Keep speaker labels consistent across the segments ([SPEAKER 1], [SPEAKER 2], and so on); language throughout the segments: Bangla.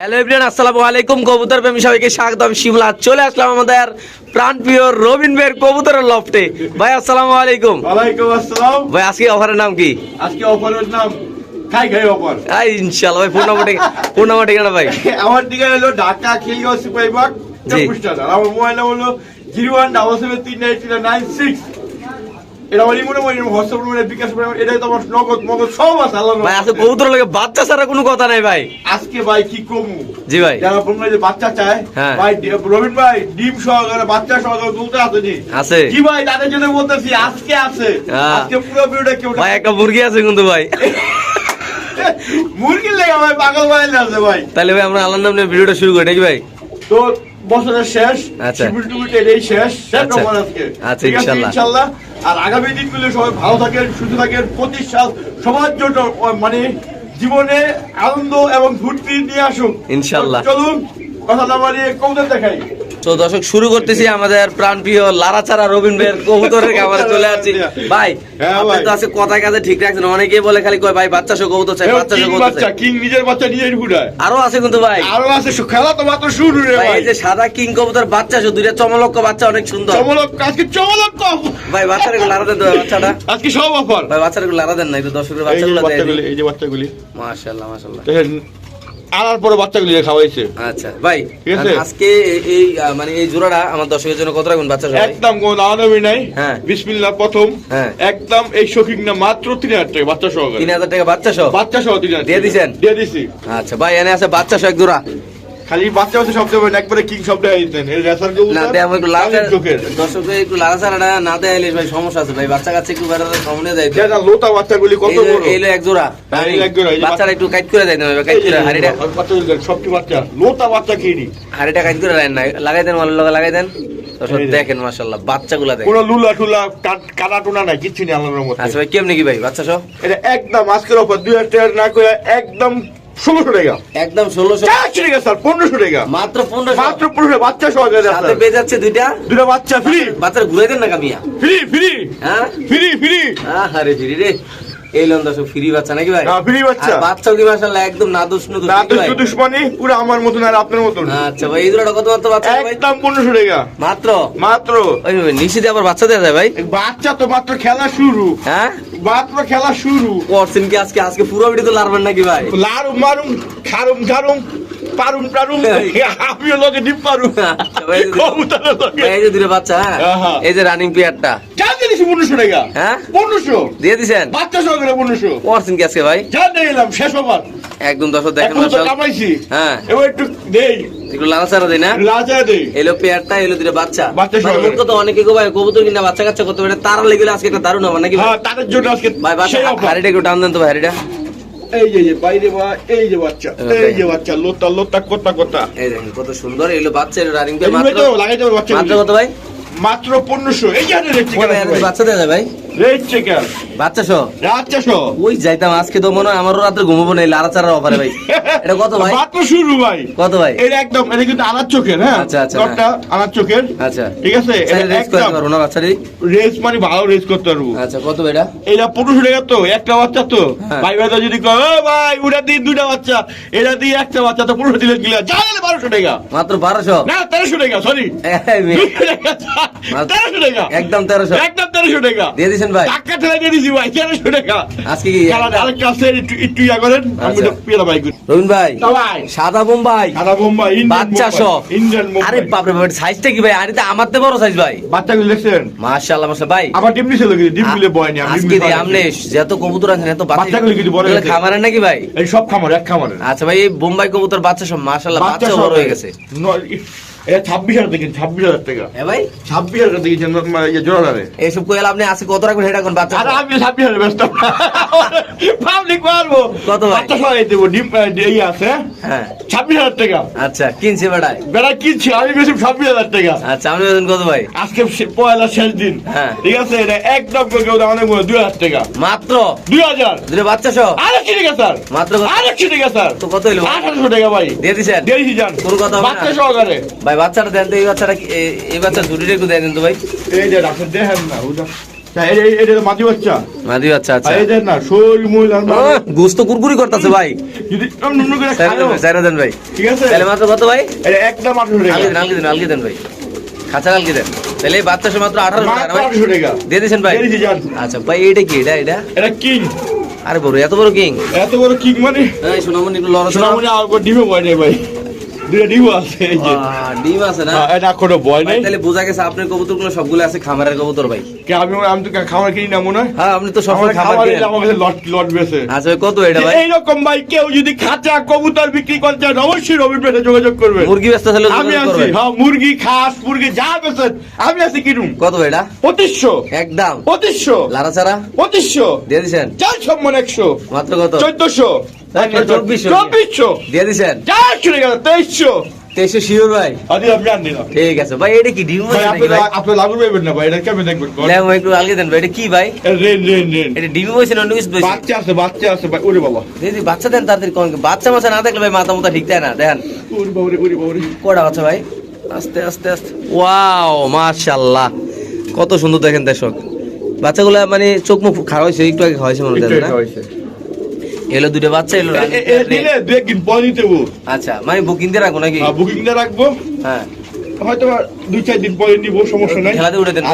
[SPEAKER 1] হ্যালো এভরিয়ান আসসালামু আলাইকুম। কবুতর প্রেমী সবাইকে স্বাগতম। শিমলা চলে আসলাম আমাদের প্রাণপ্রিয় রবিন ভাইয়ের কবুতরের লফটে। ভাই আসসালামু আলাইকুম।
[SPEAKER 2] ওয়ালাইকুম আসসালাম।
[SPEAKER 1] ভাই আজকে অফারের নাম কি?
[SPEAKER 2] আজকে অফারের নাম খাই খাই অফার।
[SPEAKER 1] আই ইনশাআল্লাহ ভাই ঠিকানা ভাই।
[SPEAKER 2] আমার ঠিকানা হলো ঢাকা খিলগাঁও সিপাহীবাগ আমার মোবাইল নাম্বার হলো জিরো ওয়ান ডাবল সেভেন তিন নাইন থ্রি নাইন সিক্স। এটা আমার ইমোনে মনে হোয়াটসঅ্যাপ নম্বরে বিকাশ নম্বরে এটাই তো আমার নগদ মগদ সব আছে আল্লাহ
[SPEAKER 1] ভাই আজকে কবুতর লাগে বাচ্চা ছাড়া কোনো কথা নাই ভাই।
[SPEAKER 2] আজকে ভাই কি কমু?
[SPEAKER 1] জি ভাই।
[SPEAKER 2] যারা তোমরা যে বাচ্চা চায়
[SPEAKER 1] হ্যাঁ।
[SPEAKER 2] ভাই রবিন ভাই ডিম সহকারে বাচ্চা সহকারে তুলতে আছে নি?
[SPEAKER 1] আছে।
[SPEAKER 2] ভাই তাদের জন্য বলতেছি আজকে আছে।
[SPEAKER 1] হ্যাঁ।
[SPEAKER 2] আজকে পুরো ভিডিওটা কেউ
[SPEAKER 1] ভাই একটা মুরগি আছে কিন্তু ভাই।
[SPEAKER 2] মুরগির লেগে ভাই পাগল বানাইলে আছে ভাই।
[SPEAKER 1] তাহলে ভাই আমরা আল্লাহর নাম নিয়ে ভিডিওটা শুরু করি নাকি ভাই?
[SPEAKER 2] তো বছরের শেষ
[SPEAKER 1] আচ্ছা।
[SPEAKER 2] এটাই শেষ
[SPEAKER 1] আচ্ছা। আচ্ছা, ইনশাল্লাহ।
[SPEAKER 2] ইনশাল্লাহ আর আগামী দিনগুলো সবাই ভালো থাকেন সুস্থ থাকেন প্রতি সাল সবার জন্য মানে জীবনে আনন্দ এবং ফুর্তি নিয়ে আসুন
[SPEAKER 1] ইনশাল্লাহ।
[SPEAKER 2] চলুন কথা না বাড়িয়ে কৌদের দেখাই
[SPEAKER 1] তো দর্শক শুরু করতেছি আমাদের প্রাণপ্রিয় লারাচারা রবিন ভাইয়ের কবুতরের খাবারে চলে আসছি। ভাই।
[SPEAKER 2] হ্যাঁ
[SPEAKER 1] আপনি তো আছে কথা কাজে ঠিক রাখছেন অনেকেই বলে খালি কয় ভাই বাচ্চা সহ কবুতর চাই বাচ্চা সহ কবুতর চাই।
[SPEAKER 2] কিং নিজের বাচ্চা নিজের ঘুরায়
[SPEAKER 1] আরও আছে কিন্তু ভাই।
[SPEAKER 2] আরও আছে খেলা তো মাত্র শুরু রে
[SPEAKER 1] ভাই এই যে সাদা কিং কবুতর বাচ্চা সহ দুইটা চমলক্ষ বাচ্চা অনেক সুন্দর।
[SPEAKER 2] চমলক আজকে চমলক কম
[SPEAKER 1] ভাই বাচ্চার একটু লারা দেন বাচ্চাটা।
[SPEAKER 2] আজকে সব অফার।
[SPEAKER 1] ভাই বাচ্চার একটু লারা দেন না একটু
[SPEAKER 2] যে
[SPEAKER 1] বাচ্চাগুলো
[SPEAKER 2] বাচ্চাগুলি এই যে বাচ্চাগুলি।
[SPEAKER 1] মাশাআল্লাহ মাশাআল্লাহ।
[SPEAKER 2] আনার পরে বাচ্চাগুলি খাওয়াইছে।
[SPEAKER 1] আচ্ছা ভাই আজকে এই- মানে এই জোড়াটা আমার দর্শকের জন্য কত রাখবেন বাচ্চা
[SPEAKER 2] একদম কোন আনাবি নাই।
[SPEAKER 1] হ্যাঁ।
[SPEAKER 2] বিসমিল্লাহ প্রথম।
[SPEAKER 1] হ্যাঁ।
[SPEAKER 2] একদম এই শৌখিন না মাত্র তিন হাজার টাকা বাচ্চা সহ
[SPEAKER 1] তিন হাজার টাকা বাচ্চা সহ?
[SPEAKER 2] বাচ্চা সহ তিন হাজার
[SPEAKER 1] দিয়ে। দিছেন?
[SPEAKER 2] দিয়ে দিছি।
[SPEAKER 1] আচ্ছা ভাই এনে আছে বাচ্চা সহ এক জোড়া।
[SPEAKER 2] খালি বাচ্চা হচ্ছে সব দেবেন একবারে কিং সব দেয় দিতেন এর রেসার কেউ
[SPEAKER 1] না দেয় একটু একটু না দেয় ভাই সমস্যা আছে ভাই বাচ্চা কাছে একটু বেড়াতে সামনে
[SPEAKER 2] লোতা বাচ্চাগুলি কত বড়।
[SPEAKER 1] এই এক জোড়া।
[SPEAKER 2] হ্যাঁ, এক জোড়া,
[SPEAKER 1] একটু কাইট করে না ভাই
[SPEAKER 2] যে
[SPEAKER 1] করে হাড়িটা।
[SPEAKER 2] সবটি বাচ্চা। লোতা বাচ্চা
[SPEAKER 1] হাড়িটা কাইট করে না লাগাই দেন মালের লগে লাগাই দেন। দেখেন মাশাআল্লাহ বাচ্চাগুলা দেখেন।
[SPEAKER 2] কোনো লুলা টুলা কাটা টুনা নাই কিচ্ছু নেই আল্লাহর মধ্যে
[SPEAKER 1] আচ্ছা ভাই কেমনি কি ভাই বাচ্চা সহ
[SPEAKER 2] এটা একদম আজকের অফার দুই হাজার টাকা না করে একদম ষোলোশো টাকা।
[SPEAKER 1] একদম ষোলোশো
[SPEAKER 2] চারশো টাকা স্যার পনেরোশো টাকা।
[SPEAKER 1] মাত্র পনেরোশো।
[SPEAKER 2] মাত্র পনেরোশো বাচ্চা সহকারে
[SPEAKER 1] সাথে পেয়ে যাচ্ছে দুইটা।
[SPEAKER 2] দুটো বাচ্চা ফ্রি
[SPEAKER 1] ঘুরে দেন না কামিয়া।
[SPEAKER 2] ফ্রি ফ্রি
[SPEAKER 1] হ্যাঁ?
[SPEAKER 2] ফ্রি ফ্রি
[SPEAKER 1] আরে ফিরি রে। এই লন দর্শক ফ্রি বাচ্চা নাকি ভাই?
[SPEAKER 2] free বাচ্চা।
[SPEAKER 1] আর কি মাশাআল্লাহ একদম নাদুস নুদুস
[SPEAKER 2] না
[SPEAKER 1] নাকি ভাই?
[SPEAKER 2] পুরো আমার মতন আর আপনার মতন।
[SPEAKER 1] আচ্ছা ভাই এই কত মাত্র বাচ্চা ভাই?
[SPEAKER 2] একদম পনেরোশো টাকা।
[SPEAKER 1] মাত্র?
[SPEAKER 2] মাত্র।
[SPEAKER 1] ওই দিয়ে আবার বাচ্চা দেওয়া যায় ভাই?
[SPEAKER 2] বাচ্চা তো মাত্র খেলা শুরু।
[SPEAKER 1] হ্যাঁ?
[SPEAKER 2] মাত্র খেলা শুরু।
[SPEAKER 1] করছেন কি আজকে আজকে পুরো ভিডিও তো লারবেন নাকি ভাই?
[SPEAKER 2] লারুম মারুম খারুম ঝারুম। পারুম পারুম।
[SPEAKER 1] যদি-
[SPEAKER 2] কবুতরের লোকে
[SPEAKER 1] এই যে দুটো বাচ্চা হ্যাঁ? এই যে রানিং পেয়ারটা
[SPEAKER 2] যা দিয়েছি পনেরোশো টাকা।
[SPEAKER 1] হ্যাঁ? দিয়ে
[SPEAKER 2] বাচ্চা
[SPEAKER 1] কি আজকে ভাই?
[SPEAKER 2] যা দিয়ে শেষ হবার।
[SPEAKER 1] একদম দর্শক দেখেন হ্যাঁ।
[SPEAKER 2] এবার একটু দেই।
[SPEAKER 1] একটু লালা চারা দেয় না?
[SPEAKER 2] রাজা দেই।
[SPEAKER 1] এলো পেয়ারটা এলো দুটো বাচ্চা।
[SPEAKER 2] বাচ্চা সহ।
[SPEAKER 1] মোট অনেকে গো ভাই কবুতর কিনা বাচ্চা কাচ্চা করতে পারে তারা লেগে আজকে একটা দারুণ হবে নাকি
[SPEAKER 2] হ্যাঁ তাদের জন্য আজকে
[SPEAKER 1] ভাই বাচ্চা হাড়িটা একটু টান দেন তো ভাই হাড়িটা।
[SPEAKER 2] এই যে বাইরে বা এই যে বাচ্চা এই যে বাচ্চা লোতা লোতা কোতা কোতা।
[SPEAKER 1] এই দেখেন কত সুন্দর এলো বাচ্চা এলো রানিং মাত্র
[SPEAKER 2] তো লাগাই যাবে বাচ্চা।
[SPEAKER 1] মাত্র কত ভাই?
[SPEAKER 2] মাত্র পনেরোশো এই যে
[SPEAKER 1] বাচ্চা দেয় ভাই।
[SPEAKER 2] রেট চিকেন
[SPEAKER 1] বাচ্চা সহ
[SPEAKER 2] আচ্ছা শো।
[SPEAKER 1] ওই যাইতাম আজকে তো মনে হয় আমারও রাত্রে ঘুমাবো না এই অফারে ভাই। এটা কত ভাই?
[SPEAKER 2] মাত্র শুরু ভাই।
[SPEAKER 1] কত ভাই?
[SPEAKER 2] এটা একদম এটা কিন্তু আনার চোখের হ্যাঁ?
[SPEAKER 1] আচ্ছা, আচ্ছা,
[SPEAKER 2] আনার চোখের।
[SPEAKER 1] আচ্ছা।
[SPEAKER 2] ঠিক আছে? এটা
[SPEAKER 1] রেস করে পারব না বাচ্চারি
[SPEAKER 2] রেস মানে ভালো রেস করতে পারব।
[SPEAKER 1] আচ্ছা কত এটা?
[SPEAKER 2] এটা পনেরোশো টাকা তো একটা বাচ্চা তো।
[SPEAKER 1] হ্যাঁ।
[SPEAKER 2] ভাই ভাই যদি কয় ভাই ওটা দিয়ে দুটা বাচ্চা এটা দিয়ে একটা বাচ্চা তো পনেরোশো দিলে গিলা জানালে বারোশো টাকা।
[SPEAKER 1] মাত্র বারোশো?
[SPEAKER 2] না তেরোশো টাকা সরি তেরোশো টাকা।
[SPEAKER 1] একদম তেরোশো।
[SPEAKER 2] একদম ইয়া
[SPEAKER 1] আচ্ছা। বাচ্চা আমার তো বড় সাইজ ভাই
[SPEAKER 2] বাচ্চাগুলো দেখছেন
[SPEAKER 1] মাশাআল্লাহ মাশাআল্লাহ ভাই
[SPEAKER 2] আবার ডিম নিছিল কিন্তু ডিমগুলো বয়নি আমি
[SPEAKER 1] আজকে দিয়ে আমনে কবুতর আছেন এত
[SPEAKER 2] বাচ্চাগুলো কিন্তু বড় হয়েছে।
[SPEAKER 1] নাকি ভাই
[SPEAKER 2] সব খামার এক খামারের
[SPEAKER 1] আচ্ছা ভাই বোম্বাই কবুতর বাচ্চা সব মাশাআল্লাহ বাচ্চা বড় হয়ে গেছে
[SPEAKER 2] ছাব্বিশ হাজার দেখেন ছাব্বিশ হাজার টাকা।
[SPEAKER 1] হ্যাঁ ভাই?
[SPEAKER 2] ছাব্বিশ হাজার দেখেছেন জোড়া দাঁড়ে
[SPEAKER 1] আপনি আজকে কত রাখবেন সেটা কোন বাচ্চা
[SPEAKER 2] আরে? আমি ছাব্বিশ হাজার ব্যস্ত। পাবলিক পারব।
[SPEAKER 1] কত
[SPEAKER 2] বাচ্চা সবাই দেবো ডিম আহ, আছে।
[SPEAKER 1] হ্যাঁ।
[SPEAKER 2] ছাব্বিশ হাজার টাকা।
[SPEAKER 1] আচ্ছা কিনছে বেড়ায়।
[SPEAKER 2] বেড়া কিনছি আমি বেশি ছাব্বিশ হাজার টাকা।
[SPEAKER 1] আচ্ছা আপনি বেতন কত ভাই?
[SPEAKER 2] আজকে পয়লা শেষ দিন।
[SPEAKER 1] হ্যাঁ।
[SPEAKER 2] ঠিক আছে এটা একদম কেউ অনেক দুই হাজার টাকা।
[SPEAKER 1] মাত্র?
[SPEAKER 2] দুই হাজার।
[SPEAKER 1] দুটো বাচ্চা সহ?
[SPEAKER 2] আরেকশো টাকা স্যার।
[SPEAKER 1] মাত্র কত?
[SPEAKER 2] আরেকশো টাকা স্যার।
[SPEAKER 1] তো কত হইল?
[SPEAKER 2] আঠারোশো টাকা ভাই।
[SPEAKER 1] দিয়ে দিছেন?
[SPEAKER 2] দিয়েছি যান।
[SPEAKER 1] কোনো কথা হবে
[SPEAKER 2] বাচ্চা সহকারে।
[SPEAKER 1] ভাই বাচ্চাটা দেন তো এই বাচ্চাটা এই- বাচ্চা ঝুড়িটা একটু দেন তো ভাই।
[SPEAKER 2] এই যে ডাক্তার দেখেন না আর দেন
[SPEAKER 1] করতেছে ভাই। ভাই, ভাই।
[SPEAKER 2] ঠিক আছে?
[SPEAKER 1] তাহলে মাত্র কত ভাই?
[SPEAKER 2] একদম
[SPEAKER 1] আলগি দেন আলগি দেন আলগি দেন ভাই। খাঁচা আলগি দেন। তাহলে বাচ্চা সে মাত্র টাকা ভাই? দিয়ে দিয়েছেন ভাই। আচ্ছা ভাই এটা কি এটা এটা?
[SPEAKER 2] এটা কিং।
[SPEAKER 1] আরে বড় এত বড় কিং?
[SPEAKER 2] এত বড় কিং মানে?
[SPEAKER 1] এই সোনামণি একটু লড়া
[SPEAKER 2] সোনামণি ডিমে ভয় নেই ভাই। দুটা ডিমও আছে এই যে।
[SPEAKER 1] ডিম আছে না?
[SPEAKER 2] হ্যাঁ, এটা কোনো ভয়
[SPEAKER 1] ভাই, তাহলে বোঝা গেছে আপনার কবুতরগুলো সবগুলো আছে খামারের কবুতর ভাই।
[SPEAKER 2] কে আমি আমি তো খাবার কিনি না মনে হয়?
[SPEAKER 1] হ্যাঁ আপনি তো
[SPEAKER 2] আমার
[SPEAKER 1] সবসময় খাবার
[SPEAKER 2] খাবার আমার কাছে লট লট বেছে
[SPEAKER 1] আচ্ছা কত এটা ভাই?
[SPEAKER 2] এইরকম ভাই কেউ যদি খাঁচা কবুতর বিক্রি করতে চান অবশ্যই রবি পেটে যোগাযোগ করবে।
[SPEAKER 1] মুরগি ব্যস্ত ছিল
[SPEAKER 2] আমি আছি হ্যাঁ মুরগি খাস মুরগি যা বেছেন আমি আছি কিনুম।
[SPEAKER 1] কত এটা?
[SPEAKER 2] পঁচিশশো।
[SPEAKER 1] একদম।
[SPEAKER 2] পঁচিশশো।
[SPEAKER 1] লারা ছাড়া?
[SPEAKER 2] পঁচিশশো।
[SPEAKER 1] দিয়ে দিছেন?
[SPEAKER 2] চার সম্মান একশো।
[SPEAKER 1] মাত্র কত?
[SPEAKER 2] চোদ্দশো।
[SPEAKER 1] চব্বিশশো।
[SPEAKER 2] চব্বিশশো?
[SPEAKER 1] দিয়ে দিছেন?
[SPEAKER 2] চলে গেল তেইশশো।
[SPEAKER 1] তেইশশো শিওর ভাই।
[SPEAKER 2] আদি আপনি আন দিলাম
[SPEAKER 1] ঠিক আছে ভাই এটা কি ডিম
[SPEAKER 2] ভাই আপনি আপনি লাগু পাইবেন না ভাই এটা কেমন দেখবেন? কোন?
[SPEAKER 1] লেম একটু আলগে দেন ভাই এটা কি ভাই?
[SPEAKER 2] Rain rain rain.
[SPEAKER 1] এটা ডিম বইছে না অন্য বইছে
[SPEAKER 2] বাচ্চা আছে বাচ্চা আছে ভাই ওরে বাবা।
[SPEAKER 1] দিদি বাচ্চা দেন তাড়াতাড়ি কোন বাচ্চা মাছা না দেখলে ভাই মাথা মাথা ঠিক তাই না দেখেন।
[SPEAKER 2] ওরে বাবা রে ওরে বাবা রে।
[SPEAKER 1] কটা বাচ্চা ভাই আস্তে আস্তে আস্তে। ওয়াও মাশাআল্লাহ। কত সুন্দর দেখেন দর্শক। বাচ্চাগুলা মানে চোখ মুখ খারাপ হয়েছে একটু আগে হয়েছে মনে হয় না। এলো দুটো বাচ্চা এলো
[SPEAKER 2] এ- এ- এ দু একদিন পর নিতে
[SPEAKER 1] আচ্ছা মানে বুকিং দিয়ে রাখব নাকি?
[SPEAKER 2] হ্যাঁ, বুকিংটা রাখব।
[SPEAKER 1] হ্যাঁ।
[SPEAKER 2] হয়তো দুই চার দিন পরে নিবো সমস্যা নাই।
[SPEAKER 1] খেলাতে উঠে দেন,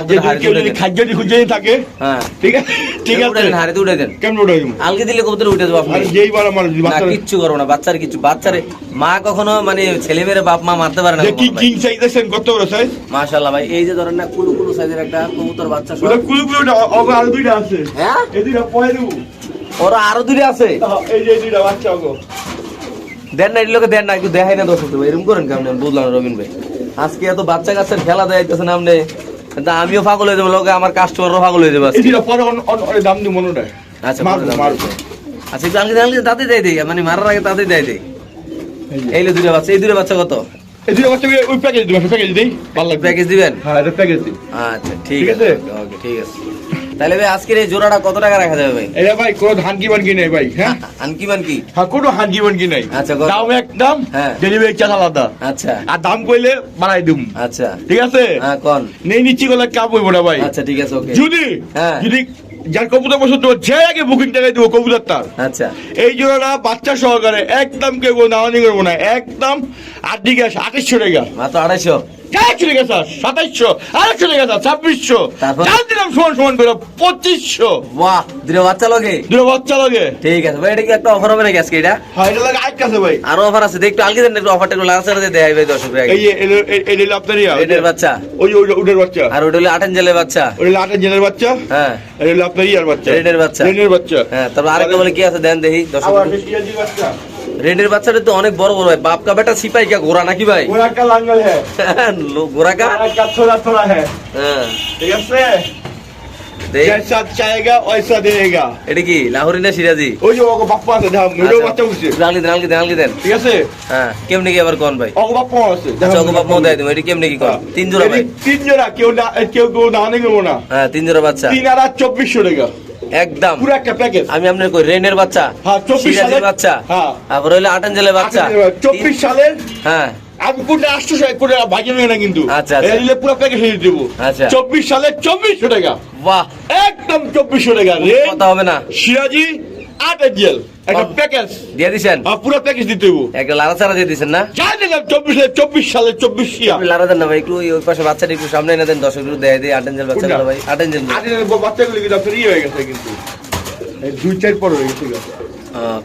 [SPEAKER 1] উঠে।
[SPEAKER 2] খাদ্য যদি খুঁজে থাকে
[SPEAKER 1] হ্যাঁ।
[SPEAKER 2] ঠিক আছে? ঠিক
[SPEAKER 1] উঠে
[SPEAKER 2] আছে।
[SPEAKER 1] দেন হাড়িতে উঠে দেন।
[SPEAKER 2] কেমন?
[SPEAKER 1] আলগে দিলে কবুতর উঠে আপনি
[SPEAKER 2] আর যেই বার আমার বাচ্চা
[SPEAKER 1] কিচ্ছু করব না বাচ্চার কিছু বাচ্চারে মা কখনো মানে ছেলে মেয়ের বাপ মা মারতে পারে না
[SPEAKER 2] কি কিং চাইতেছেন কত বড় সাইজ
[SPEAKER 1] মাশাআল্লাহ ভাই এই যে ধরেন না কুলু কুলু সাইজের একটা কবুতর বাচ্চা
[SPEAKER 2] কুলু কুলু আর দুইটা আছে।
[SPEAKER 1] হ্যাঁ?
[SPEAKER 2] এই দুইটা
[SPEAKER 1] ওরা আরও দূরে আছে।
[SPEAKER 2] এই যে দুইটা বাচ্চা অগ
[SPEAKER 1] দেন না এগুলোকে দেন না একটু দেখাই না দর্শক ভাই এরকম করেন কেমন? বুঝলাম রবিন ভাই। আজকে এত বাচ্চা কাচ্চার খেলা দেখাইতেছেন আপনি তা আমিও পাগল হয়ে যাব লোকে আমার কাস্টমারও পাগল হয়ে যাবে
[SPEAKER 2] দাম মনে হয়।
[SPEAKER 1] আচ্ছা। আচ্ছা একটু আলগে আলগে তাতে দেয় দেয় মানে মারার আগে তাতে দেয় দেয়
[SPEAKER 2] এই
[SPEAKER 1] দুটো বাচ্চা এই দুটো বাচ্চা কত?
[SPEAKER 2] এই বাচ্চা ওই প্যাকেজ দিবেন প্যাকেজ দিই। ভালো লাগবে
[SPEAKER 1] প্যাকেজ দিবেন?
[SPEAKER 2] হ্যাঁ এটা প্যাকেজ দিই।
[SPEAKER 1] আচ্ছা ঠিক আছে? ওকে ঠিক আছে। তাহলে ভাই আজকের এই জোড়াটা কত টাকা রাখা যাবে ভাই?
[SPEAKER 2] এটা ভাই কোনো ধান কি বানকি নেই ভাই হ্যাঁ? হ্যাঁ কোনো বানকি নাই।
[SPEAKER 1] আচ্ছা?
[SPEAKER 2] দাম একদম
[SPEAKER 1] হ্যাঁ।
[SPEAKER 2] ডেলিভারি চার্জ আলাদা।
[SPEAKER 1] আচ্ছা।
[SPEAKER 2] আর দাম কইলে বাড়াই দিম।
[SPEAKER 1] আচ্ছা।
[SPEAKER 2] ঠিক আছে?
[SPEAKER 1] হ্যাঁ কোন।
[SPEAKER 2] নেই নিচ্ছি গেলে কাপ হইব না ভাই?
[SPEAKER 1] আচ্ছা ঠিক আছে ওকে।
[SPEAKER 2] যদি
[SPEAKER 1] হ্যাঁ।
[SPEAKER 2] যদি যার কবুতর পছন্দ যে আগে বুকিং টাকায় দেবো কবুতর তার
[SPEAKER 1] আচ্ছা।
[SPEAKER 2] এই জোড়াটা বাচ্চা সহকারে একদম কেউ নামানি করব না একদম আট দিকে আঠাশশো টাকা।
[SPEAKER 1] মাত্র আড়াইশো।
[SPEAKER 2] সাতাইশশো আড়াইশো টাকা ছাব্বিশশো।
[SPEAKER 1] তারপর?
[SPEAKER 2] সমান সমান করে পঁচিশশো।
[SPEAKER 1] বাহ দুটো বাচ্চা লগে?
[SPEAKER 2] দুটো বাচ্চা লাগে?
[SPEAKER 1] ঠিক আছে ভাই এটা কি একটা অফার হবে নাকি আজকে এটা?
[SPEAKER 2] হ্যাঁ এটা লাগে আট কাছে ভাই।
[SPEAKER 1] আরও অফার আছে দেখতে আলগে দেন একটু অফারটা একটু লাগাতে দিয়ে দেয় ভাই দর্শক ভাই
[SPEAKER 2] এই এই হলো আপনার
[SPEAKER 1] রেডের বাচ্চা।
[SPEAKER 2] ওই ওই- ওটার বাচ্চা।
[SPEAKER 1] আর ওটা হলো আটেন জেলের বাচ্চা।
[SPEAKER 2] ওটা হলো জেনের বাচ্চা।
[SPEAKER 1] হ্যাঁ।
[SPEAKER 2] এটা হলো আপনার ইয়ার বাচ্চা।
[SPEAKER 1] রেডের বাচ্চা।
[SPEAKER 2] রেনের বাচ্চা।
[SPEAKER 1] হ্যাঁ তারপর আরেকটা বলে কি আছে দেন দেখি
[SPEAKER 2] ইয়াজির বাচ্চা।
[SPEAKER 1] রেডের বাচ্চাটা তো অনেক বড় বড় ভাই বাপ কা বেটা সিপাই কা ঘোড়া নাকি ভাই?
[SPEAKER 2] ওরা কা লাঙ্গল হ্যাঁ।
[SPEAKER 1] লো- ঘোড়া কা?
[SPEAKER 2] থোড়া থোড়া হ্যাঁ।
[SPEAKER 1] হ্যাঁ।
[SPEAKER 2] ঠিক আছে? বাচ্চা
[SPEAKER 1] একদম।
[SPEAKER 2] পুরো
[SPEAKER 1] আমি আপনার কই রেনের বাচ্চা?
[SPEAKER 2] হ্যাঁ 24 সালের
[SPEAKER 1] বাচ্চা?
[SPEAKER 2] হ্যাঁ।
[SPEAKER 1] আবার হলো আটাঞ্জলের বাচ্চা?
[SPEAKER 2] 24 সালের
[SPEAKER 1] হ্যাঁ।
[SPEAKER 2] আমি কোনটা না কিন্তু।
[SPEAKER 1] আচ্ছা, আচ্ছা।
[SPEAKER 2] পুরো প্যাকেজ দিয়ে দেবো।
[SPEAKER 1] আচ্ছা।
[SPEAKER 2] চব্বিশ চব্বিশশো টাকা।
[SPEAKER 1] বাহ।
[SPEAKER 2] একদম চব্বিশশো টাকা। রে
[SPEAKER 1] কথা হবে না?
[SPEAKER 2] সিরাজি আট জেল একটা প্যাকেজ
[SPEAKER 1] দিয়ে দিছেন?
[SPEAKER 2] পুরো প্যাকেজ দিতে দেবো।
[SPEAKER 1] একটা লারা চারা দিয়ে দিছেন না?
[SPEAKER 2] যা দিলাম চব্বিশ সালে চব্বিশ সালে চব্বিশ সিয়া
[SPEAKER 1] আপনি লারা দেন না ভাই একটু ওই পাশে বাচ্চাটা একটু সামনে এনে দেন দর্শক একটু দেয় বাচ্চাগুলো
[SPEAKER 2] কোনটা?
[SPEAKER 1] ভাই
[SPEAKER 2] আদিনের বাচ্চাগুলো কিন্তু আপনার ইয়ে হয়ে গেছে কিন্তু। দুই চার পর হয়ে গেছে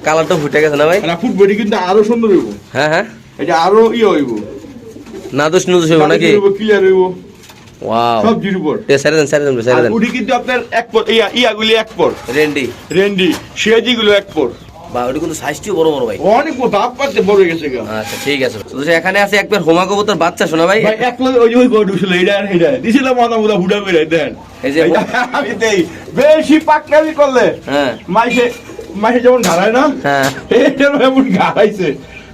[SPEAKER 1] কালারটা ফুটে গেছে না ভাই?
[SPEAKER 2] ফুটবডি কিন্তু আরও সুন্দর হইব।
[SPEAKER 1] হ্যাঁ হ্যাঁ।
[SPEAKER 2] এটা আরও ইয়ে হইব।
[SPEAKER 1] না দোষ নুদোষ হইব নাকি?
[SPEAKER 2] ক্লিয়ার হইব
[SPEAKER 1] ওয়াও
[SPEAKER 2] সব জিরো পর
[SPEAKER 1] এ সাইড দেন সাইড দেন সাইড দেন।
[SPEAKER 2] উডি কিন্তু আপনার এক পর ইয়া ইয়াগুলি এক পর।
[SPEAKER 1] রেন্ডি।
[SPEAKER 2] রেন্ডি সিয়াজি গুলো এক পর।
[SPEAKER 1] বা ওটা কিন্তু সাইজটিও বড় বড় ভাই।
[SPEAKER 2] অনেক বাপ পাচ্ছে বড় হয়ে গেছে
[SPEAKER 1] আচ্ছা ঠিক আছে। তো এখানে আছে একবার হোমা কবুতর বাচ্চা শোনা ভাই।
[SPEAKER 2] ভাই এক লোক ওই ওই গরু ছিল এটা এটা দিছিলাম মাথা মুদা হুডা করে দেন।
[SPEAKER 1] এই যে
[SPEAKER 2] আমি দেই। বেশি পাকনামি করলে
[SPEAKER 1] হ্যাঁ।
[SPEAKER 2] মাইসে মাইসে যেমন ঘাড়ায় না
[SPEAKER 1] হ্যাঁ।
[SPEAKER 2] এমন ঘাড়াইছে।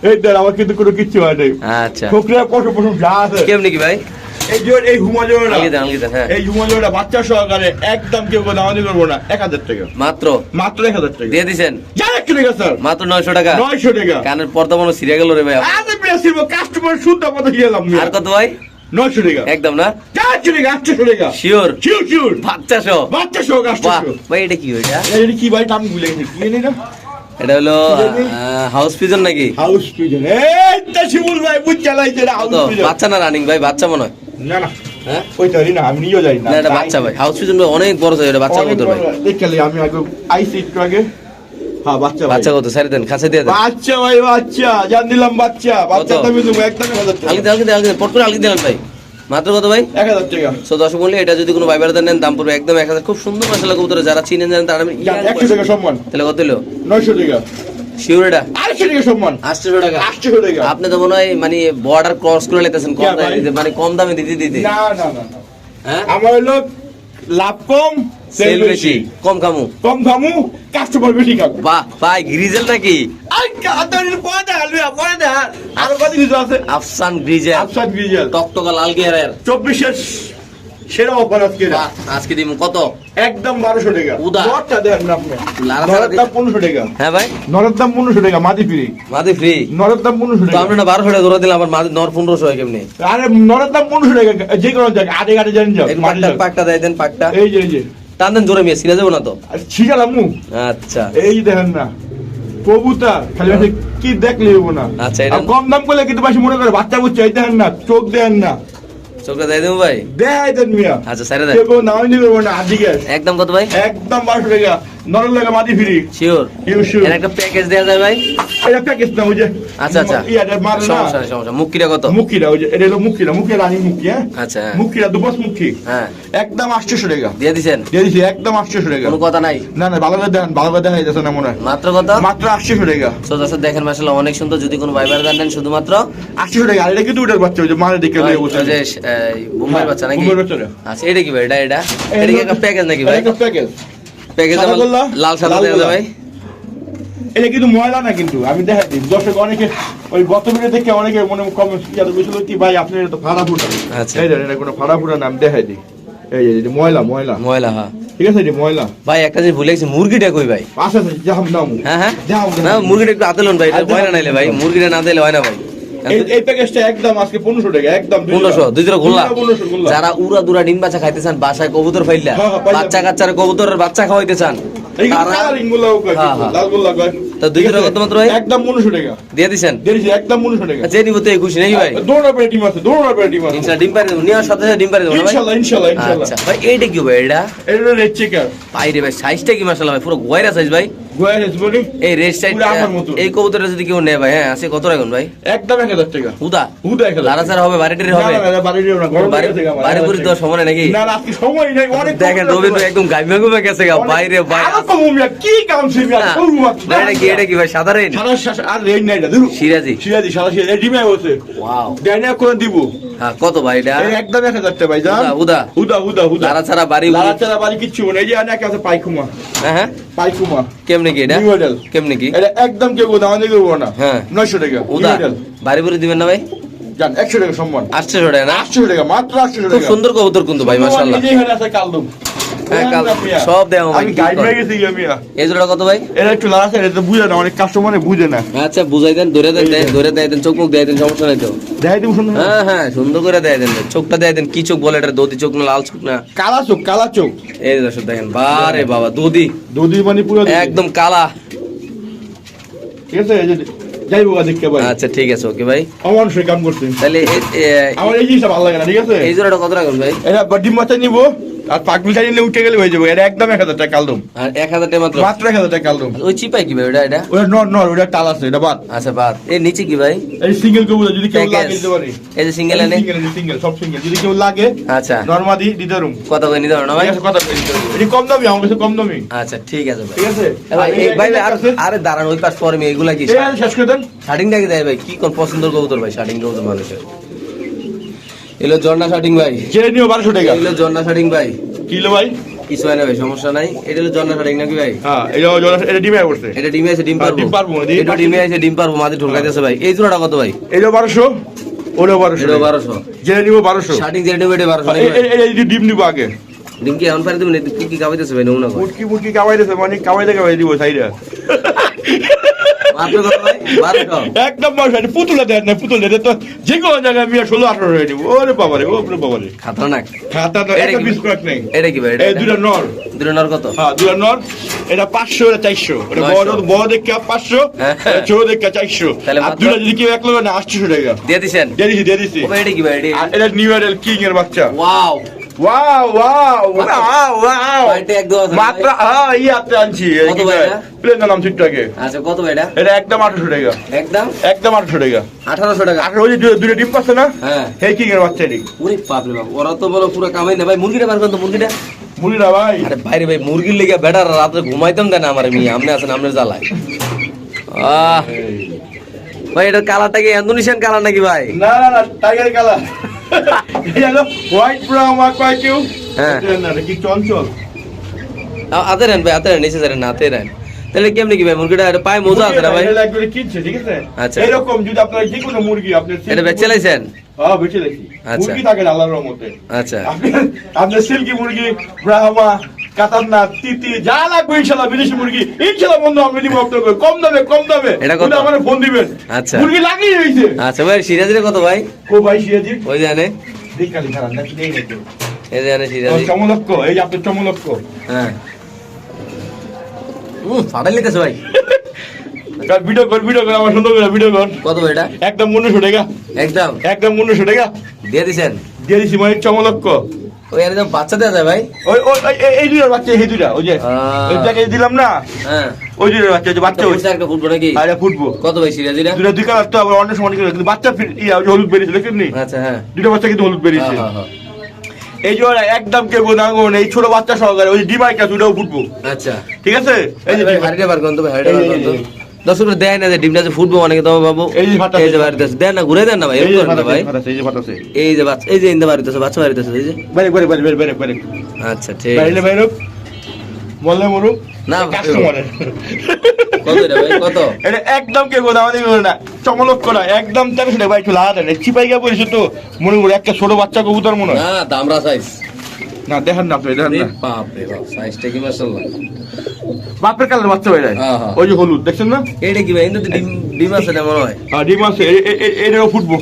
[SPEAKER 2] এই আমার কিন্তু কোনো কিচ্ছু হয় নাই।
[SPEAKER 1] আচ্ছা।
[SPEAKER 2] ছোকরা কত পশম যা আছে।
[SPEAKER 1] কেমনি কি ভাই?
[SPEAKER 2] এই যে এই হুমা জোড়া
[SPEAKER 1] হ্যাঁ।
[SPEAKER 2] এই হুমা জোড়া বাচ্চা সহকারে একদম কেউ দামাদি করব না এক হাজার টাকা।
[SPEAKER 1] মাত্র?
[SPEAKER 2] মাত্র এক হাজার টাকা।
[SPEAKER 1] দিয়ে
[SPEAKER 2] স্যার
[SPEAKER 1] মাত্র নয়শো টাকা?
[SPEAKER 2] নয়শো টাকা।
[SPEAKER 1] কানের পর্দা মনে সিরিয়া গেল রে ভাই।
[SPEAKER 2] কাস্টমার শুদ্ধ কথা গেলাম
[SPEAKER 1] আর কত ভাই?
[SPEAKER 2] নয়শো টাকা।
[SPEAKER 1] একদম না?
[SPEAKER 2] চারশো টাকা আটশো টাকা।
[SPEAKER 1] শিওর
[SPEAKER 2] শিওর শিওর
[SPEAKER 1] বাচ্চা সহ?
[SPEAKER 2] বাচ্চা শোক
[SPEAKER 1] বাহ
[SPEAKER 2] আটশো
[SPEAKER 1] ভাই এটা কি এটা
[SPEAKER 2] কি ভাই? নাম ভুলে গেছি। কি
[SPEAKER 1] এটা হলো হাউস পিজন নাকি?
[SPEAKER 2] হাউস পিজন এইটা শিমুল ভাই বুঝ চালাইছে এটা হাউস পিজন
[SPEAKER 1] বাচ্চা না রানিং ভাই? বাচ্চা মনে হয়?
[SPEAKER 2] না না।
[SPEAKER 1] হ্যাঁ?
[SPEAKER 2] ওই জানি না আমি না।
[SPEAKER 1] এটা বাচ্চা ভাই। হাউস পিজন ভাই অনেক বড় সাইজ এটা বাচ্চা কত ভাই।
[SPEAKER 2] বড়। আমি আগে আইসি একটু আগে। হ্যাঁ বাচ্চা
[SPEAKER 1] বাচ্চা কত সারি দেন কাছে দিয়ে দেন।
[SPEAKER 2] বাচ্চা ভাই বাচ্চা। জান দিলাম বাচ্চা। বাচ্চা
[SPEAKER 1] কত?
[SPEAKER 2] দামি দেবো একদম হাজার টাকা
[SPEAKER 1] আলগি দেন আলগি দেন পট করে আলগি দেন ভাই। মাত্র কত ভাই?
[SPEAKER 2] এক হাজার টাকা।
[SPEAKER 1] সো দশ বললে এটা যদি কোনো ভাইবার দেন দাম পড়বে একদম এক হাজার। খুব সুন্দর মশলা কবুতর যারা চিনেন জানেন তারা আমি
[SPEAKER 2] একশো টাকা সম্মান।
[SPEAKER 1] তাহলে কত হলো?
[SPEAKER 2] নয়শো টাকা।
[SPEAKER 1] শিওর এটা?
[SPEAKER 2] আড়াইশো টাকা সম্মান।
[SPEAKER 1] আটশো টাকা।
[SPEAKER 2] আটশো টাকা।
[SPEAKER 1] আপনি তো মনে হয় মানে বর্ডার ক্রস করে লেতেছেন কম দামে মানে কম দামে দিতে দিতে।
[SPEAKER 2] না না না না।
[SPEAKER 1] হ্যাঁ?
[SPEAKER 2] আমার হলো লাভ কম
[SPEAKER 1] সেল বেশি। কম কামু
[SPEAKER 2] কম খামু কাস্টমার বেশি খাব
[SPEAKER 1] বাহ ভাই গ্রিজেল নাকি
[SPEAKER 2] আই কাতারের পয়দা আলবিয়া পয়দা। আরও কত কিছু আছে।
[SPEAKER 1] আফসান গ্রিজেল
[SPEAKER 2] আফসাদ গ্রিজেল
[SPEAKER 1] টকটকা লাল গিয়ারের
[SPEAKER 2] চব্বিশের সেরা অফার আজকে।
[SPEAKER 1] আজকে দিম কত?
[SPEAKER 2] একদম বারোশো টাকা।
[SPEAKER 1] উদা।
[SPEAKER 2] নরটা দেন না আপনি। নরের দাম পনেরোশো টাকা।
[SPEAKER 1] হ্যাঁ ভাই।
[SPEAKER 2] নরের দাম পনেরোশো টাকা মাটি ফ্রি
[SPEAKER 1] মাদি ফ্রি
[SPEAKER 2] নরের দাম পনেরোশো
[SPEAKER 1] তো
[SPEAKER 2] টাকা।
[SPEAKER 1] আমরা না বারোশো টাকা ধরে দিলাম আবার মাদি নর পনেরোশো হয় কেমনি?
[SPEAKER 2] আরে নরের দাম পনেরোশো টাকা যে কোনো জায়গা আটে আটে জানি যাও
[SPEAKER 1] পাকটা। পাকটা দেয় দেন পাকটা।
[SPEAKER 2] এই যে এই যে।
[SPEAKER 1] টান দেন জোরে মেয়ে ছিঁড়ে যাব না তো।
[SPEAKER 2] ছিঁড়া
[SPEAKER 1] আচ্ছা।
[SPEAKER 2] এই দেখেন না কবুতর খালি মাসে কি দেখলে হব না।
[SPEAKER 1] আচ্ছা,
[SPEAKER 2] কম দাম করলে কিন্তু পাশে মনে করে বাচ্চা বুঝছে এই দেখেন না চোখ দেন না।
[SPEAKER 1] চোখটা দেয় দেবো ভাই?
[SPEAKER 2] দেয় দেন মিয়া।
[SPEAKER 1] আচ্ছা স্যার দেয়
[SPEAKER 2] কেউ নাও নিবে না আজকে
[SPEAKER 1] একদম কত ভাই?
[SPEAKER 2] একদম বারোশো টাকা। লাগা মাটি ফ্রি।
[SPEAKER 1] শিওর
[SPEAKER 2] ইউ শিওর
[SPEAKER 1] এর একটা প্যাকেজ দেওয়া যায় ভাই?
[SPEAKER 2] এটা প্যাকেজ না ওই যে।
[SPEAKER 1] আচ্ছা আচ্ছা।
[SPEAKER 2] ইয়াটা মারে না।
[SPEAKER 1] সমস্যা সমস্যা কত?
[SPEAKER 2] ওই যে এটা হলো রানী মুখি হ্যাঁ?
[SPEAKER 1] আচ্ছা হ্যাঁ।
[SPEAKER 2] দুপাশ মুখি
[SPEAKER 1] হ্যাঁ।
[SPEAKER 2] একদম টাকা।
[SPEAKER 1] দিয়ে
[SPEAKER 2] দিয়ে দিছি একদম টাকা।
[SPEAKER 1] কোনো কথা নাই?
[SPEAKER 2] না না ভালো করে দেখেন ভালো করে দেখা যাচ্ছে না মনে হয়।
[SPEAKER 1] মাত্র কত?
[SPEAKER 2] মাত্র টাকা।
[SPEAKER 1] সো দর্শক দেখেন মাসাল্লাহ অনেক সুন্দর যদি কোনো ভাইবার গান নেন শুধুমাত্র
[SPEAKER 2] আটশোশো টাকা। আর এটা কিন্তু উঠে বাচ্চা ওই যে মারে দেখে বসে
[SPEAKER 1] যে বোম্বাই বাচ্চা নাকি?
[SPEAKER 2] বোম্বাই বাচ্চাটা।
[SPEAKER 1] আচ্ছা এটা কি ভাই? এটা এটা? এটা কি একটা প্যাকেজ নাকি ভাই?
[SPEAKER 2] একটা প্যাকেজ
[SPEAKER 1] প্যাকেজ লাল সাদা দেওয়া
[SPEAKER 2] এটা কিন্তু ময়লা না কিন্তু আমি দেখাই দিই। দর্শক অনেকে ওই গত ভিডিও দেখে অনেকে মনে কমেন্ট বসে কি ভাই আপনার এটা তো ফাড়া ফুটা
[SPEAKER 1] আচ্ছা।
[SPEAKER 2] এই এটা কোনো ফাড়া ফুটা নাম দেখাই দিই। এই এই ময়লা ময়লা।
[SPEAKER 1] ময়লা হ্যাঁ।
[SPEAKER 2] ঠিক আছে যে ময়লা।
[SPEAKER 1] ভাই একটা ভুলে গেছি মুরগিটা কই ভাই?
[SPEAKER 2] আচ্ছা যাহাম নাম
[SPEAKER 1] হ্যাঁ হ্যাঁ।
[SPEAKER 2] যাও।
[SPEAKER 1] না মুরগিটা একটু আতলন ভাই এটা না নাইলে ভাই মুরগিটা না দিলে হয় না ভাই।
[SPEAKER 2] এই এই প্যাকেজটা একদম আজকে পনেরোশো টাকা একদম দুই
[SPEAKER 1] পনেরোশো দুই জোড়া গোল্লা। যারা উড়া দুরা ডিম বাচ্চা খাইতে চান বাসায় কবুতর ফাইলা
[SPEAKER 2] হ্যাঁ, হ্যাঁ।
[SPEAKER 1] বাচ্চা কাচ্চার কবুতরের বাচ্চা খাওয়াইতে চান আচ্ছা সাইজটা কি ভাই পুরো গোয়াইরা সাইজ ভাই। এই রেড সাইজ
[SPEAKER 2] পুরো আমার মতো।
[SPEAKER 1] এই কবুতরটা যদি কেউ নেয় ভাই হ্যাঁ আছে কত রাখুন ভাই?
[SPEAKER 2] একদম এক হাজার টাকা।
[SPEAKER 1] উদা
[SPEAKER 2] হুদা এক হাজার
[SPEAKER 1] হবে বাড়ি হবে।
[SPEAKER 2] না, না, বাড়ি যাব না, গরম
[SPEAKER 1] বাড়ি
[SPEAKER 2] লেগেছে আমার,
[SPEAKER 1] বাড়ি
[SPEAKER 2] এক
[SPEAKER 1] পুরি
[SPEAKER 2] হাজার
[SPEAKER 1] তো
[SPEAKER 2] টাকা।
[SPEAKER 1] সময় নাকি?
[SPEAKER 2] না, না, আজকে সময় নেই, অনেক
[SPEAKER 1] দেখেন
[SPEAKER 2] কম
[SPEAKER 1] রবিন ভাই
[SPEAKER 2] আছে।
[SPEAKER 1] একদম গাইমে গুমে গেছে গা বাইরে ভাই
[SPEAKER 2] কি কাম করব আর-
[SPEAKER 1] এটা কি এটা কি ভাই সাধারণ
[SPEAKER 2] সাদা শাস- আর রেড নাই এটা,
[SPEAKER 1] সিরাজি।
[SPEAKER 2] সিরাজি, সাদা সিরাজি, এই ডিমে বসে।
[SPEAKER 1] ওয়াও
[SPEAKER 2] ডাইনে করে দিব।
[SPEAKER 1] কত ভাই এটা
[SPEAKER 2] একদম এক হাজার টাকা ভাই, যা
[SPEAKER 1] উদা, উদা।
[SPEAKER 2] উদা হুদা।
[SPEAKER 1] লারা ছাড়া বাড়ি
[SPEAKER 2] লারা ছাড়া বাড়ি কিচ্ছু। এই যে অনেক আছে পাইকুমা,
[SPEAKER 1] হ্যাঁ হ্যাঁ
[SPEAKER 2] পাইকুমা।
[SPEAKER 1] কেমনে কি এটা
[SPEAKER 2] মডেল
[SPEAKER 1] কেমনে কি
[SPEAKER 2] এটা একদম কেউ দামানি করব না।
[SPEAKER 1] হ্যাঁ।
[SPEAKER 2] 900 টাকা,
[SPEAKER 1] উদা বাড়ি বাড়ি দিবেন না ভাই
[SPEAKER 2] জান, 100 টাকা সম্মান।
[SPEAKER 1] আটশো টাকা না
[SPEAKER 2] 800 টাকা, মাত্র 800
[SPEAKER 1] খুব
[SPEAKER 2] টাকা।
[SPEAKER 1] সুন্দর কবুতর কিন্তু ভাই
[SPEAKER 2] মাসাল্লাহ
[SPEAKER 1] মাশাআল্লাহ
[SPEAKER 2] এখানে আছে কালদম।
[SPEAKER 1] হ্যাঁ, সব দেও ভাই,
[SPEAKER 2] আমি
[SPEAKER 1] কি
[SPEAKER 2] গাইড
[SPEAKER 1] করে?
[SPEAKER 2] গেছি গিয়া মিয়া।
[SPEAKER 1] এই জোড়া কত ভাই?
[SPEAKER 2] এরা একটু লাল এটা বুঝে না, অনেক কাস্টমারে বুঝে না।
[SPEAKER 1] আচ্ছা বুঝাই দেন ধরে দেন ধরে দেয় দেন চোখ মুখ দেয় দেন সমস্যা নাই তো।
[SPEAKER 2] দেখাই দিব সুন্দর।
[SPEAKER 1] হ্যাঁ হ্যাঁ সুন্দর করে দেয় দেন চোখটা দেয় দেন কি চোখ বলে এটা দধি চোখ না লাল চোখ না?
[SPEAKER 2] কালা চোখ, কালা চোখ।
[SPEAKER 1] এই দর্শক দেখেন বারে বাবা দধি।
[SPEAKER 2] দধি মানে পুরো
[SPEAKER 1] একদম কালা।
[SPEAKER 2] ঠিক আছে যাইবো গা ভাই।
[SPEAKER 1] আচ্ছা ঠিক আছে ওকে ভাই।
[SPEAKER 2] অমানুষের কাম করছে।
[SPEAKER 1] তাহলে
[SPEAKER 2] আমার এই জিনিসটা ভালো লাগে না ঠিক আছে?
[SPEAKER 1] এই জোড়াটা কত রাখুন ভাই?
[SPEAKER 2] এটা ডিম মাথা নিবো। আর নিলে উঠে গেলে হয়ে যাবে। এটা একদম এক হাজার টাকা কালদম।
[SPEAKER 1] আর এক হাজার টাকা মাত্র?
[SPEAKER 2] মাত্র এক হাজার টাকা কালদম।
[SPEAKER 1] ওই চিপাই কি ভাই? ওটা এটা?
[SPEAKER 2] ওটা নর নর ওটা টাল আছে এটা বাদ।
[SPEAKER 1] আচ্ছা বাদ। এর নিচে কি ভাই?
[SPEAKER 2] এই সিঙ্গেল কবুতর যদি কেউ লাগে দিতে পারি।
[SPEAKER 1] এই যে সিঙ্গেল এনে
[SPEAKER 2] সিঙ্গেল সিঙ্গেল সব সিঙ্গেল যদি কেউ লাগে
[SPEAKER 1] আচ্ছা।
[SPEAKER 2] নর্মাদি দিতে রুম
[SPEAKER 1] কত করে নিতে পারো ভাই?
[SPEAKER 2] বলে দিতে পারি। কম দামি আমার কাছে কম দামি।
[SPEAKER 1] আচ্ছা ঠিক আছে ভাই।
[SPEAKER 2] ঠিক আছে?
[SPEAKER 1] ভাই, ভাই আর আরে দাঁড়ান ওই পাশ এগুলা কি
[SPEAKER 2] শেষ করে দেন।
[SPEAKER 1] শার্টিং দেখে দেয় ভাই? কি কোন পছন্দের কবুতর ভাই শার্টিং কবুতর মানুষের? এলো জর্না শার্টিং ভাই।
[SPEAKER 2] জেনে নিও বারোশো টাকা?
[SPEAKER 1] এগুলো জর্না শার্টিং ভাই।
[SPEAKER 2] কিলো ভাই?
[SPEAKER 1] কিছু হয় না ভাই সমস্যা নাই। এটা হলো জর্না শার্টিং নাকি ভাই?
[SPEAKER 2] হ্যাঁ এটা জল- এটা ডিমে করছে
[SPEAKER 1] এটা ডিমে আছে ডিম
[SPEAKER 2] হ্যাঁ,
[SPEAKER 1] পারব।
[SPEAKER 2] ডিম পারব,
[SPEAKER 1] এটা ডিমে আছে ডিম পারব মাঝে ঢোকাইতেছে ভাই। এই জোড়াটা কত ভাই?
[SPEAKER 2] এটা বারোশো ওটা বারোশো।
[SPEAKER 1] এটা বারোশো।
[SPEAKER 2] জেনে নিবো বারোশো।
[SPEAKER 1] শার্টিং যেটা নেবে এটা বারোশো
[SPEAKER 2] এই- এই- এই- এই যে ডিম নিবো আগে।
[SPEAKER 1] ডিম কি এখন পারে দেবেন কি কি খাওয়াইতেছে ভাই নমুনা
[SPEAKER 2] মুটকি মুটকি কামাই দিয়েছে মানে কামাই দিয়ে কামাই দিব সাইডে। একদম বারোশো এটা পুতুলে দেন না পুতুলে দেন। তো যে কোনো জায়গায় আমি ষোলো আঠারো হয়ে নিবো। ওরে বাবারে ওরে বাবারে।
[SPEAKER 1] খাতরনাক
[SPEAKER 2] খাতা তো
[SPEAKER 1] এটা
[SPEAKER 2] করাক নেই।
[SPEAKER 1] এটা কি ভাই?
[SPEAKER 2] এই দুটো নর।
[SPEAKER 1] দুটো নর কত?
[SPEAKER 2] হ্যাঁ দুটো নর। এটা পাঁচশো এটা চারশো। এটা বড়। বড় দেখে পাঁচশো
[SPEAKER 1] হ্যাঁ।
[SPEAKER 2] ছোট দেখে চারশো। আর দুটো যদি কেউ এক লোক না আটশো টাকা।
[SPEAKER 1] দিয়ে দিছেন?
[SPEAKER 2] দিয়ে দিছি দিয়ে দিছি।
[SPEAKER 1] এটা কি ভাই? এটা
[SPEAKER 2] এটা নিউ ইয়ার কিং এর বাচ্চা।
[SPEAKER 1] Wow.
[SPEAKER 2] Wow wow wow wow
[SPEAKER 1] ভাইটা একদম
[SPEAKER 2] মাত্র
[SPEAKER 1] ভাই।
[SPEAKER 2] হ্যাঁ এই হাতে আনছি
[SPEAKER 1] কত ভাই এটা?
[SPEAKER 2] নাম ঠিকঠাকে
[SPEAKER 1] আচ্ছা কত ভাই এটা?
[SPEAKER 2] এটা একদম আঠারোশো টাকা।
[SPEAKER 1] একদম?
[SPEAKER 2] একদম আঠারোশো টাকা।
[SPEAKER 1] আঠারোশো টাকা।
[SPEAKER 2] আঠারো ওই দুটো- দুটো ডিম পাচ্ছে না?
[SPEAKER 1] হ্যাঁ।
[SPEAKER 2] এই কিং এর বাচ্চা এটি।
[SPEAKER 1] ওরে বাপরে বাপ ওরা তো বলো পুরো কামাই না ভাই মুরগিটা বার করেন তো মুরগিটা।
[SPEAKER 2] মুড়ি না ভাই।
[SPEAKER 1] আরে বাইরে ভাই মুরগির লেগে বেটার রাত্রে ঘুমাইতাম দেন আমার মেয়ে? আপনি আছেন আপনার জ্বালায়। আহ। ভাই এটার কালারটা কি ইন্দোনেশিয়ান কালার নাকি ভাই?
[SPEAKER 2] না না না টাইগার কালার। হোয়াইট ব্রাউন আর কয়
[SPEAKER 1] হ্যাঁ।
[SPEAKER 2] কি চঞ্চল?
[SPEAKER 1] আ- হাতে ভাই হাতে নেন নিচে যারেন না হাতে নেন তাহলে কেমনি কি ভাই মুরগিটা এটা পায়ে মোজা আছে না ভাই?
[SPEAKER 2] এটা একবারে কিনছে ঠিক আছে?
[SPEAKER 1] আচ্ছা।
[SPEAKER 2] এরকম যদি আপনার যে কোনো মুরগি আপনি
[SPEAKER 1] এটা বেচে লাইছেন
[SPEAKER 2] হ্যাঁ বেচে
[SPEAKER 1] আচ্ছা।
[SPEAKER 2] মুরগি থাকে আল্লাহর রহমতে।
[SPEAKER 1] আচ্ছা।
[SPEAKER 2] আপনি আপনার সিল্কি মুরগি ব্রাহ্মা তিতি যা লাগবে ইনশাল্লাহ বিদেশি মুরগি। ইনশাল্লাহ বন্ধু আমি দিব আপনাকে কম দামে কম দামে।
[SPEAKER 1] এটা কত?
[SPEAKER 2] আমার ফোন দিবেন।
[SPEAKER 1] আচ্ছা।
[SPEAKER 2] মুরগি লাগিয়ে রয়েছে
[SPEAKER 1] আচ্ছা ভাই সিরাজিরে কত ভাই?
[SPEAKER 2] কো ভাই
[SPEAKER 1] ওই জানে
[SPEAKER 2] খারাপ
[SPEAKER 1] এই জানে সিরাজি
[SPEAKER 2] এই
[SPEAKER 1] হ্যাঁ। হুম ফাটাই লিতেছে ভাই।
[SPEAKER 2] ভিডিও কর ভিডিও কর আমার সুন্দর করে ভিডিও কর।
[SPEAKER 1] কত ভাই এটা?
[SPEAKER 2] একদম মনুষ্য টাকা।
[SPEAKER 1] একদম।
[SPEAKER 2] একদম মনুষ্য টাকা।
[SPEAKER 1] দিয়ে দিছেন?
[SPEAKER 2] দিয়ে দিছি মানে চমলক্ষ
[SPEAKER 1] ওই একদম বাচ্চা দেওয়া যায় ভাই।
[SPEAKER 2] ওই ওই ওই- এই- এই বাচ্চা এই দুটা ওই যে ওইটাকে দিলাম না
[SPEAKER 1] হ্যাঁ।
[SPEAKER 2] ওই বাচ্চা ওই বাচ্চা ওই
[SPEAKER 1] একটা ফুটবো নাকি?
[SPEAKER 2] আরে ফুটবো
[SPEAKER 1] কত ভাই সিরাজিরা
[SPEAKER 2] দুটা দুই কালার তো আবার অনেক সময় করে কিন্তু বাচ্চা ইয়া ওই যে হলুদ বেরিয়েছে দেখেন নি?
[SPEAKER 1] আচ্ছা হ্যাঁ।
[SPEAKER 2] দুটো বাচ্চা কিন্তু হলুদ বেরিয়েছে।
[SPEAKER 1] হ্যাঁ, হ্যাঁ,
[SPEAKER 2] এই একদম কেউ না এই ছোট বাচ্চা সহকারে ওই যে ডিমাই কাছে ওটাও ফুটবো।
[SPEAKER 1] আচ্ছা।
[SPEAKER 2] ঠিক আছে? এই যে
[SPEAKER 1] ভাই
[SPEAKER 2] ডিম-
[SPEAKER 1] হাড়িটা বার করুন তো ভাই হাড়িটা বার করুন
[SPEAKER 2] এই
[SPEAKER 1] দেয় না যে ডিমটা যে ফুটবো অনেকে বাবু
[SPEAKER 2] এই যে ফাটাছে।
[SPEAKER 1] এই যে বাড়িতে আছে। দেন না ঘুরে দেন না ভাই
[SPEAKER 2] এই
[SPEAKER 1] এরকম
[SPEAKER 2] যে
[SPEAKER 1] করেন না ভাই।
[SPEAKER 2] এই যে ফাটাছে।
[SPEAKER 1] এই যে বাচ্চা এই যে ইন্দা বাড়িতে আছে বাচ্চা বাড়িতে আছে এই যে।
[SPEAKER 2] বাইরে বাইরে বাইরে বাইরে বাইরে
[SPEAKER 1] আচ্ছা ঠিক
[SPEAKER 2] বাইরে বাইরে বললে মরুক
[SPEAKER 1] না,
[SPEAKER 2] কাস্টমারের
[SPEAKER 1] কত এটা ভাই কত?
[SPEAKER 2] এটা একদম আমাদের করে না চমলক করা একদম তার সাথে ভাই একটু লাগাতে নেই চিপাই গিয়ে পড়েছে তো মনে একটা ছোট বাচ্চা কবুতর মনে হয়।
[SPEAKER 1] না দামরা সাইজ
[SPEAKER 2] না দেখেন না আপনি দেখেন না।
[SPEAKER 1] বাপ রে বাপ সাইজটা কি মাশাআল্লাহ।
[SPEAKER 2] বাপের কালার বাচ্চা বাইরে
[SPEAKER 1] হ্যাঁ, হ্যাঁ।
[SPEAKER 2] ওই যে হলুদ দেখছেন না?
[SPEAKER 1] এইটা কি ভাই? ইন্দা ডিম ডিম আছে না মনে হয়
[SPEAKER 2] ডিম আছে। এটাও ফুটবো।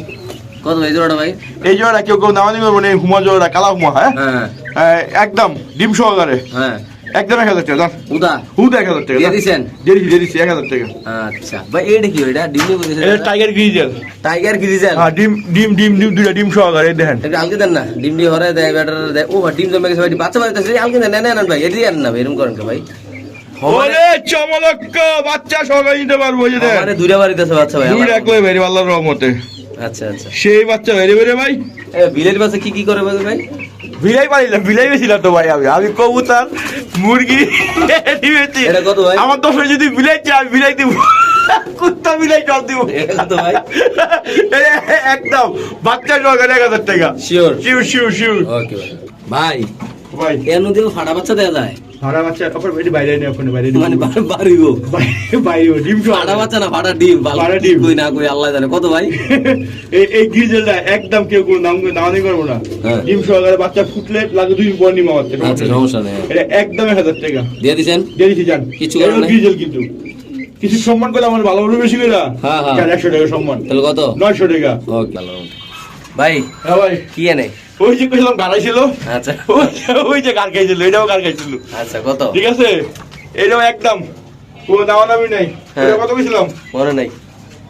[SPEAKER 1] কত ভাই জোড়াটা ভাই?
[SPEAKER 2] এই জোড়া কেউ কেউ নামানি করব না এই হুমা জোড়া কালা হুমা হ্যাঁ?
[SPEAKER 1] হ্যাঁ।
[SPEAKER 2] হ্যাঁ, একদম ডিম সহকারে।
[SPEAKER 1] হ্যাঁ।
[SPEAKER 2] একদম এক হাজার টাকা এক হাজার টাকা
[SPEAKER 1] দিয়ে
[SPEAKER 2] দাম।
[SPEAKER 1] দিছেন?
[SPEAKER 2] দিয়ে দিচ্ছি দিয়ে দিচ্ছি এক হাজার টাকা।
[SPEAKER 1] আচ্ছা ভাই এইটা কি এটা ডিম
[SPEAKER 2] এটা টাইগার গ্রিজেল।
[SPEAKER 1] Tiger grizzle?
[SPEAKER 2] হ্যাঁ ডিম ডিম ডিম ডিম দুইটা ডিম সহকারে দেখেন।
[SPEAKER 1] এটা আলকে দেন না। ডিম দিয়ে হরে দেয় ব্যাটার দেয়। ও ডিম জমে গেছে ভাই বাচ্চা বাড়িতে আছে আলকে দেন নেন নেন ভাই এটি আন না ভাই এরকম করেন কে ভাই?
[SPEAKER 2] ওরে চমলক্ক বাচ্চা সহকারে নিতে পারব এই
[SPEAKER 1] মানে দুইটা বাড়িতে আছে বাচ্চা ভাই
[SPEAKER 2] দুই এক লই ভাই আল্লাহর রহমতে।
[SPEAKER 1] আচ্ছা আচ্ছা।
[SPEAKER 2] সেই বাচ্চা বেরে বেরে ভাই।
[SPEAKER 1] এ বিলের বাচ্চা কি কি করে ভাই ভাই?
[SPEAKER 2] বিলাই পারিলাম বিলাই বেছিলাম তো ভাই আমি। আমি কবুতর মুরগি
[SPEAKER 1] ভাই?
[SPEAKER 2] আমার দশ যদি বিলাই চাই আমি বিলাই দিব। কুত্তা বিলাই জল দিব। একদম। বাচ্চা সহকারে এক হাজার টাকা।
[SPEAKER 1] শিওর
[SPEAKER 2] শিওর শিওর
[SPEAKER 1] শিওর ভাই ভাই। এর মধ্যে ফাটা বাচ্চা দেওয়া যায়?
[SPEAKER 2] ভাড়া বাচ্চা বাইরে বাইরে বাইরে
[SPEAKER 1] মানে বাড়িও
[SPEAKER 2] ডিম
[SPEAKER 1] ফাটা বাচ্চা না ফাটা ডিম
[SPEAKER 2] ফাটা ডিম।
[SPEAKER 1] কই না কই আল্লাহ জানে। কত ভাই?
[SPEAKER 2] এই এই গ্রিজেলটা একদম কেউ কোনো করব না।
[SPEAKER 1] হ্যাঁ।
[SPEAKER 2] ডিম সহকারে বাচ্চা ফুটলে লাগে দুই পর নিম
[SPEAKER 1] আচ্ছা সমস্যা নেই।
[SPEAKER 2] এটা একদম হাজার টাকা।
[SPEAKER 1] দিয়ে দিছেন?
[SPEAKER 2] দিয়ে দিচ্ছি যান।
[SPEAKER 1] কিছু নাই?
[SPEAKER 2] গ্রিজেল কিন্তু। কিছু সম্মান করে আমার ভালো ভালো বেশি করে।
[SPEAKER 1] হ্যাঁ, হ্যাঁ।
[SPEAKER 2] একশো টাকা সম্মান।
[SPEAKER 1] তাহলে কত?
[SPEAKER 2] নয়শো টাকা।
[SPEAKER 1] ওকে ভাই
[SPEAKER 2] হ্যাঁ ভাই।
[SPEAKER 1] কি এনে?
[SPEAKER 2] ওই যে কইলাম গাড়াইছিল
[SPEAKER 1] আচ্ছা।
[SPEAKER 2] ওই- ওই যে এটাও
[SPEAKER 1] আচ্ছা কত?
[SPEAKER 2] ঠিক আছে? এটাও একদম। কোনো দাম দামি নাই।
[SPEAKER 1] হ্যাঁ।
[SPEAKER 2] এটা কত কইছিলাম?
[SPEAKER 1] মনে নাই।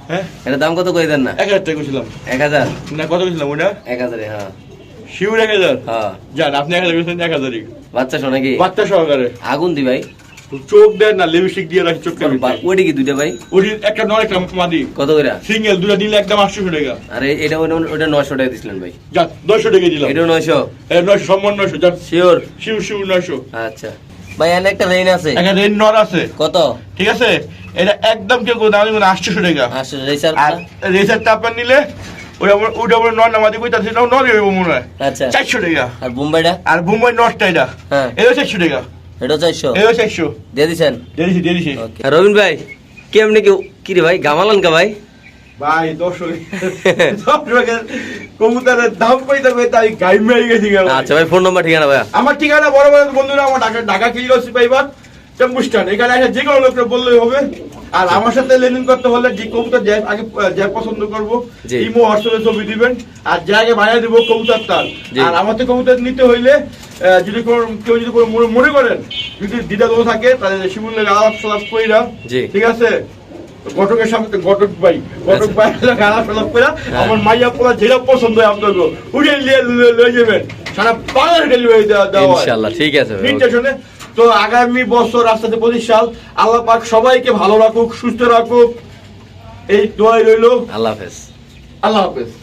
[SPEAKER 2] হ্যাঁ?
[SPEAKER 1] এটা দাম কত কই দেন না?
[SPEAKER 2] এক হাজার টাকা কইছিলাম।
[SPEAKER 1] এক হাজার?
[SPEAKER 2] না কত কইছিলাম ওটা
[SPEAKER 1] এক হাজারে হ্যাঁ।
[SPEAKER 2] শিউর এক হাজার?
[SPEAKER 1] হ্যাঁ।
[SPEAKER 2] যান আপনি এক হাজার কইছেন এক হাজারই।
[SPEAKER 1] বাচ্চা শোনা কি
[SPEAKER 2] বাচ্চা সহকারে।
[SPEAKER 1] আগুন দি ভাই।
[SPEAKER 2] চোখ দেন না লিপস্টিক দিয়ে রাখি
[SPEAKER 1] ওইটা কি দুইটা ভাই?
[SPEAKER 2] ওটি একটা নয় একটা মাদি।
[SPEAKER 1] কত করে?
[SPEAKER 2] সিঙ্গেল দুটা নিলে একদম আটশো টাকা।
[SPEAKER 1] আরে এটা ওইটা নয়শো টাকা দিছিলেন ভাই।
[SPEAKER 2] দশশো টাকা দিলাম। এটা সম্মান নয়শো যান
[SPEAKER 1] শিওর আচ্ছা। ভাই এনে একটা রেইন আছে।
[SPEAKER 2] একটা রেন নর আছে।
[SPEAKER 1] কত?
[SPEAKER 2] ঠিক আছে? এটা একদম কেউ দামি মানে আটশো টাকা।
[SPEAKER 1] আসো রেসার
[SPEAKER 2] আর রেসার টাপার নিলে ওটা ওটা আমার নর নামাদি কই তার সেটাও হইব মনে হয়।
[SPEAKER 1] আচ্ছা।
[SPEAKER 2] টাকা।
[SPEAKER 1] আর বোম্বাইটা?
[SPEAKER 2] আর মুম্বাই নটটা এটা।
[SPEAKER 1] হ্যাঁ।
[SPEAKER 2] এটাও চারশো টাকা।
[SPEAKER 1] এটাও চারশো
[SPEAKER 2] এটাও চারশো
[SPEAKER 1] দিয়ে দিছেন?
[SPEAKER 2] দিয়ে দিছি দিয়ে দিছি।
[SPEAKER 1] ওকে রবিন ভাই কেমনি কেউ কি রে ভাই গামালান কা ভাই?
[SPEAKER 2] দাম আমি গাইম গেছি
[SPEAKER 1] আচ্ছা ভাই ফোন নাম্বার ঠিকানা ভাই
[SPEAKER 2] আমার ঠিকানা বড় বড় বন্ধুরা আমার ঢাকা ঢাকা কিলো পাইবার। টেম্বুস্টান এখানে এসে যে কোনো লোকটা বললেই হবে। আর আমার সাথে লেনদেন করতে হলে যে কবুতর আগে যা পছন্দ করব ইমো হোয়াটসঅ্যাপে ছবি দিবেন। আর যে আগে বাইরে দিব কবুতর তার। আর আমার থেকে কবুতর নিতে হইলে যদি কেউ যদি মনে- করেন যদি দ্বিধা কোনো থাকে তাহলে শিমুলের আলাপ সালাপ কইরা। ঠিক আছে? ঘটকের সামনে ঘটক ভাই ঘটক
[SPEAKER 1] আচ্ছা।
[SPEAKER 2] ভাই আলাপ সালাপ কইরা
[SPEAKER 1] হ্যাঁ।
[SPEAKER 2] আমার মাইয়া পোলা যেটা পছন্দ হয় আপনাকে উঠে নিয়ে লয়ে যাবেন। সারা বাংলাদেশ ডেলিভারি দেওয়া দেওয়া।
[SPEAKER 1] ঠিক আছে।
[SPEAKER 2] তো আগামী বছর রাস্তাতে পঁচিশ সাল আল্লাহ পাক সবাইকে ভালো রাখুক সুস্থ রাখুক। এই দোয়াই রইল।
[SPEAKER 1] আল্লাহ হাফেজ।
[SPEAKER 2] আল্লাহ হাফেজ।